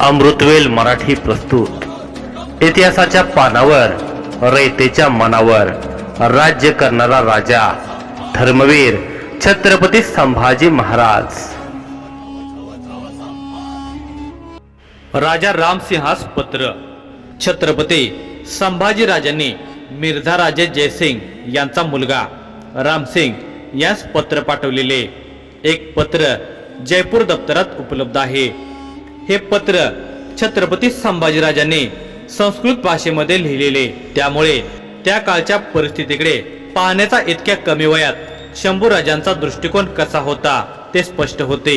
अमृतवेल मराठी प्रस्तुत. इतिहासाच्या पानावर रयतेच्या मनावर राज्य करणारा राजा धर्मवीर छत्रपती संभाजी महाराज. राजा रामसिंहास पत्र छत्रपती संभाजीराजांनी मिर्झा राजे जयसिंग यांचा मुलगा रामसिंग यास पत्र पाठवलेले. एक पत्र जयपूर दप्तरात उपलब्ध आहे. हे पत्र छत्रपती संभाजीराजांनी संस्कृत भाषेमध्ये लिहिलेले. त्यामुळे त्या काळच्या परिस्थितीकडे पाहण्याचा इतक्या कमी वयात शंभूराजांचा दृष्टिकोन कसा होता ते स्पष्ट होते.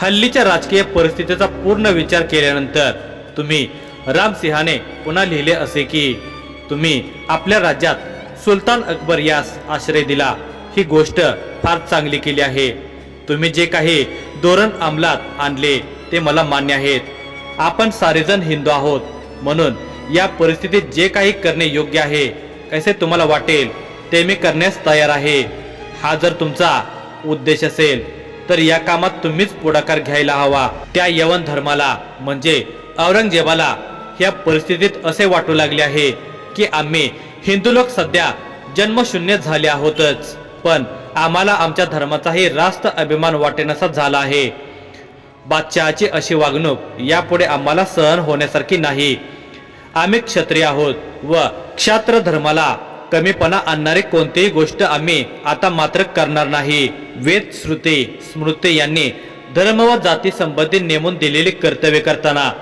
हल्लीच्या राजकीय परिस्थितीचा पूर्ण विचार केल्यानंतर तुम्ही रामसिंहाने पुन्हा लिहिले असे की तुम्ही आपल्या राज्यात सुलतान अकबर यास आश्रय दिला. ही गोष्ट फार चांगली केली आहे. तुम्ही जे काही धोरण अंमलात आणले ते मला मान्य आहेत. आपण सारेजण हिंदू आहोत. म्हणून या परिस्थितीत जे काही करणे योग्य आहे कसे तुम्हाला वाटेल ते मी करण्यास तयार आहे. हा जर तुमचा उद्देश असेल तर या कामात तुम्हीच पुढाकार घ्यायला हवा. त्या यवन धर्माला म्हणजे औरंगजेबाला या परिस्थितीत असे वाटू लागले आहे की आम्ही हिंदू लोक सध्या जन्मशून्य झाले आहोतच. पण आम्हाला आमच्या धर्माचाही रास्त अभिमान वाटेनासा झाला आहे. बादशहाची अशी वागणूक यापुढे आम्हाला सहन होण्यासारखी नाही. आम्ही क्षत्रिय आहोत व क्षात्र धर्माला कमीपणा आणणारी कोणतीही गोष्ट आम्ही आता मात्र करणार नाही. वेद श्रुती स्मृती यांनी धर्म व जाती संबंधी नेमून दिलेली कर्तव्य करताना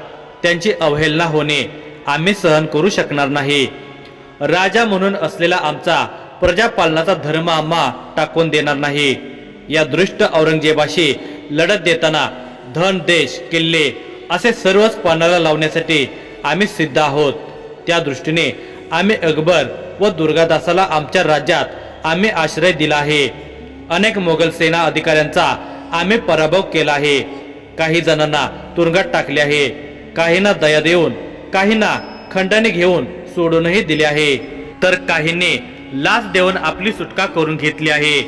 त्यांची अवहेलना होणे आम्ही सहन करू शकणार नाही. राजा म्हणून असलेला आमचा प्रजापालनाचा धर्म आम्हा टाकून देणार नाही. या दृष्ट औरंगजेबाशी लढत देताना धन देश किल्ले असे सर्वच पानाला लावण्यासाठी आम्ही सिद्ध आहोत. त्या दृष्टीने आम्ही अकबर व दुर्गादासाला आमच्या राज्यात आम्ही आश्रय दिला आहे. अनेक मोगल सेना अधिकाऱ्यांचा आम्ही पराभव केला आहे. काही जणांना तुरुंगात टाकले आहे. काहींना दया देऊन काहींना खंडणी घेऊन सोडूनही दिले आहे. तर काहींनी लाच देऊन आपली सुटका करून घेतली आहे.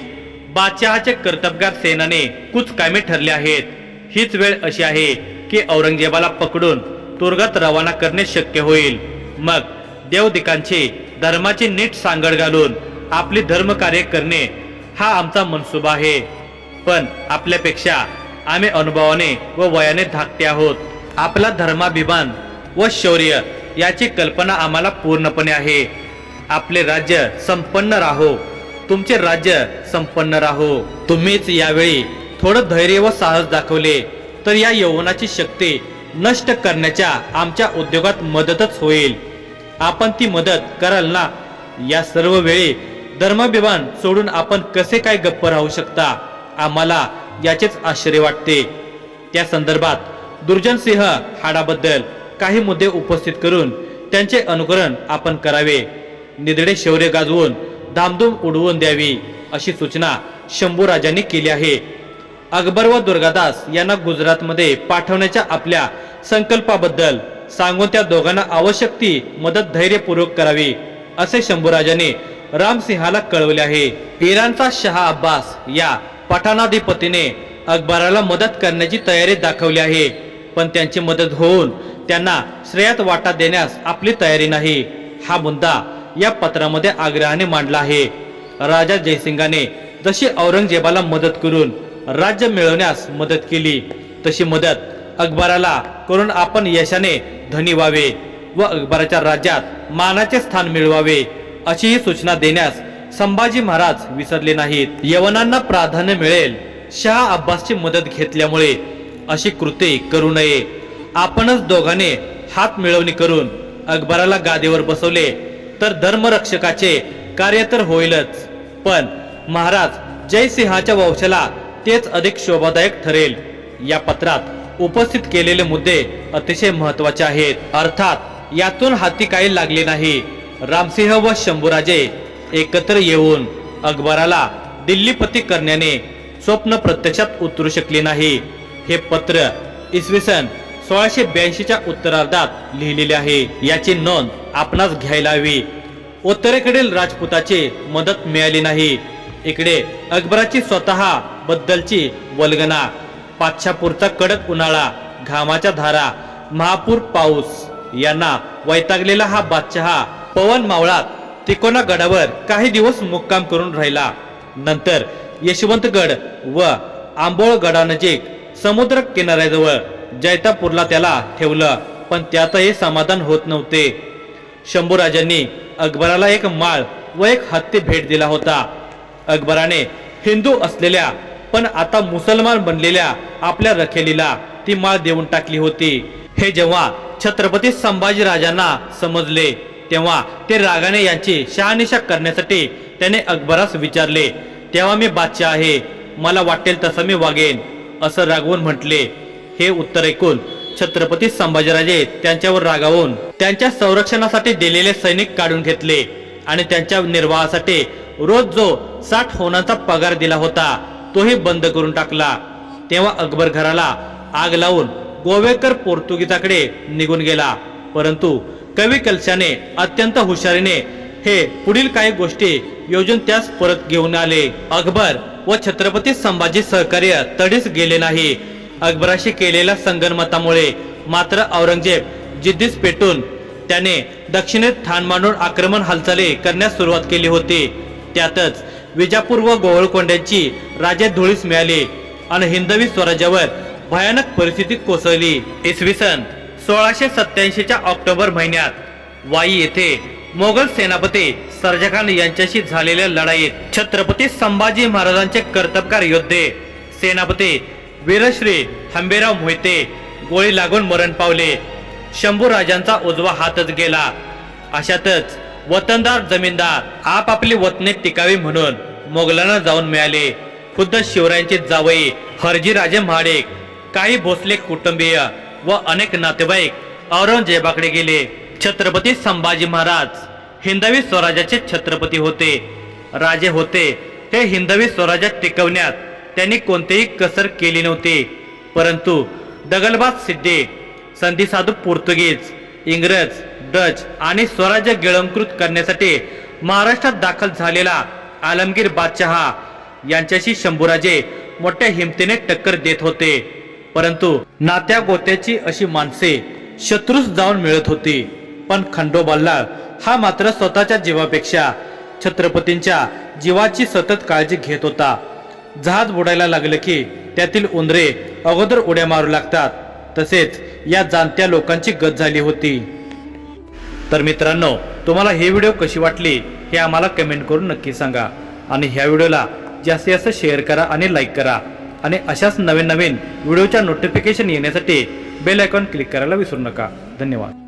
बादशहाचे कर्तबगार सेनाने कुच कामे ठरले आहेत. हीच वेळ अशी आहे की औरंगजेबाला पकडून तुरगत रवाना करणे शक्य होईल. मग देवदिकांची धर्माची नीट सांगड घालून आपली धर्मकार्य करणे हा आमचा मनसुबा आहे. पण आपल्यापेक्षा आम्ही अनुभवाने व वयाने धाकटे आहोत. आपला धर्माभिमान व शौर्य याची कल्पना आम्हाला पूर्णपणे आहे. आपले राज्य संपन्न राहो. तुमचे राज्य संपन्न राहो. तुम्हीच यावेळी थोडं धैर्य व साहस दाखवले तर या यौवनाची शक्ती नष्ट करण्याच्या आमच्या उद्योगात मदतच होईल. आपण ती मदत कराल ना? या सर्व वेळी धर्माभिमान सोडून आपण कसे काय गप्प राहू शकता? आम्हाला याचेच आश्चर्य वाटते. त्या संदर्भात दुर्जन सिंह हाडाबद्दल काही मुद्दे उपस्थित करून त्यांचे अनुकरण आपण करावे. निधडे शौर्य गाजवून धामधूम उडवून द्यावी अशी सूचना शंभूराजांनी केली आहे. अकबर व दुर्गादास यांना गुजरातमध्ये पाठवण्याच्या आपल्या संकल्पाबद्दल सांगून त्या दोघांना आवश्यक ती मदत धैर्यपूर्वक करावी असे शंभूराजाने रामसिंहाला कळवले आहे. इराणचा शहा अब्बास या पठाणाधिपतीने अकबराला मदत करण्याची तयारी दाखवली आहे पण त्यांची मदत होऊन त्यांना श्रेयात वाटा देण्यास आपली तयारी नाही. हा मुद्दा या पत्रामध्ये आग्रहाने मांडला आहे. राजा जयसिंगाने जशी औरंगजेबाला मदत करून राज्य मिळवण्यास मदत केली. तशी मदत अकबराला करून आपण यशाने धनी व्हावे व अकबराच्या राज्यात मानाचे स्थान मिळवावे अशी ही सूचना देण्यास संभाजी महाराज विसरले नाहीत. यवनांना प्राधान्य मिळेल शहा अब्बासची मदत घेतल्यामुळे अशी कृती करू नये. आपणच दोघांनी हात मिळवणी करून अकबराला गादीवर बसवले तर धर्मरक्षकाचे कार्य तर होईलच. पण महाराज जयसिंहाच्या वंशाला तेच अधिक शोभादायक ठरेल. या पत्रात उपस्थित केलेले मुद्दे अतिशय महत्त्वाचे आहेत. अर्थात यातून हाती काही लागले नाही. रामसिंह व शंभूराजे एकत्र येऊन अकबराला दिल्लीपती करण्याने स्वप्न प्रत्यक्षात उतरू शकले नाही. हे पत्र इसवी सन सोळाशे ब्याऐंशीच्या उत्तरार्धात लिहिलेले आहे. याची नोंद आपणास घ्यायला हवी. उत्तरेकडील राजपुताची मदत मिळाली नाही. इकडे अकबराची स्वतः बद्दलची वल्गना पाचशापूरचा कडक उन्हाळा घामाच्या धारा महापूर पाऊस यांना वैतागलेला हा बादशहा पवन मावळात तिकोना गडावर काही दिवस मुक्काम करून राहिला. नंतर यशवंतगड व आंबोळ गडानजीक समुद्र किनाऱ्याजवळ जैतापूरला त्याला ठेवलं पण त्यातही समाधान होत नव्हते. शंभूराजांनी अकबराला एक माळ व एक हत्ती भेट दिला होता. अकबराने हिंदू असलेल्या पण आता मुसलमान बनलेल्या आपल्या रखेलीला ती माळ देऊन टाकली होती. हे जेव्हा छत्रपती संभाजीराजांना समजले तेव्हा ते रागाने यांची शहानिशा करण्यासाठी त्याने अकबरास विचारले तेव्हा मी बादशाह आहे मला वाटेल तसं मी वागेन असं रागवून म्हटले. हे उत्तर ऐकून छत्रपती संभाजीराजे त्यांच्यावर रागावून त्यांच्या संरक्षणासाठी दिलेले सैनिक काढून घेतले आणि त्यांच्या निर्वाहासाठी रोज जो साठ होनाचा पगार दिला होता. तोही बंद करून टाकला. तेव्हा अकबर घराला आग लावून गोवेकर पोर्तुगीजाकडे निघून गेला. परंतु कवी कलशाने अत्यंत हुशारीने हे पुढील काही गोष्टी योजून त्यास परत घेऊन आले. अकबर व छत्रपती संभाजी सहकार्य तडीस गेले नाही. अकबराशी केलेल्या संगनमतामुळे मात्र औरंगजेब जिद्दीस पेटून त्याने दक्षिणेत ठाण मांडून आक्रमण हालचाली करण्यास सुरुवात केली होती. त्यातच विजापूर व गोवळकोंड्यांची राजे धुळीस मिळाली आणि हिंदवी स्वराज्यावर भयानक परिस्थिती कोसळली. इसवी सन सोळाशे सत्याऐंशीच्या ऑक्टोबर महिन्यात वाई येथे मोगल सेनापती सरजखान यांच्याशी झालेल्या लढाईत छत्रपती संभाजी महाराजांचे कर्तबगार योद्धे सेनापती वीरश्री हंबेराव मोहिते गोळी लागून मरण पावले. शंभू राजांचा उजवा हातच गेला. अशातच वतनदार जमीनदार आपापली वतने टिकावी म्हणून मोगलांना जाऊन मिळाले. खुद्द शिवरायांचे जावई हरजी राजे महाडिक काही भोसले कुटुंबीय व अनेक नातेवाईक औरंगजेबाकडे गेले. छत्रपती संभाजी महाराज हिंदवी स्वराज्याचे छत्रपती होते. राजे होते. हे हिंदवी स्वराज्यात टिकवण्यात त्यांनी कोणतीही कसर केली नव्हती. परंतु दगलबाज सिद्धे संधीसाधू पोर्तुगीज इंग्रज डच आणि स्वराज्य गिळंकृत करण्यासाठी महाराष्ट्रात दाखल झालेला आलमगीर बादशहा यांच्याशी शंभूराजे मोठ्या हिमतीने टक्कर देत होते. परंतु नात्या गोत्याची अशी माणसे शत्रूस जाऊन मिळत होती. पण खंडोबाला हा मात्र स्वतःच्या जीवापेक्षा छत्रपतींच्या जीवाची सतत काळजी घेत होता. जहाज बुडायला लागलं की त्यातील उंदरे अगोदर उड्या मारू लागतात. तसेच या जाणत्या लोकांची गत झाली होती. तर मित्रांनो तुम्हाला हे व्हिडिओ कशी वाटली हे आम्हाला कमेंट करून नक्की सांगा. आणि ह्या व्हिडिओला जास्तीत जास्त शेअर करा आणि लाईक करा. आणि अशाच नवीन नवीन व्हिडिओच्या नोटिफिकेशन येण्यासाठी बेल आयकॉन क्लिक करायला विसरू नका. धन्यवाद.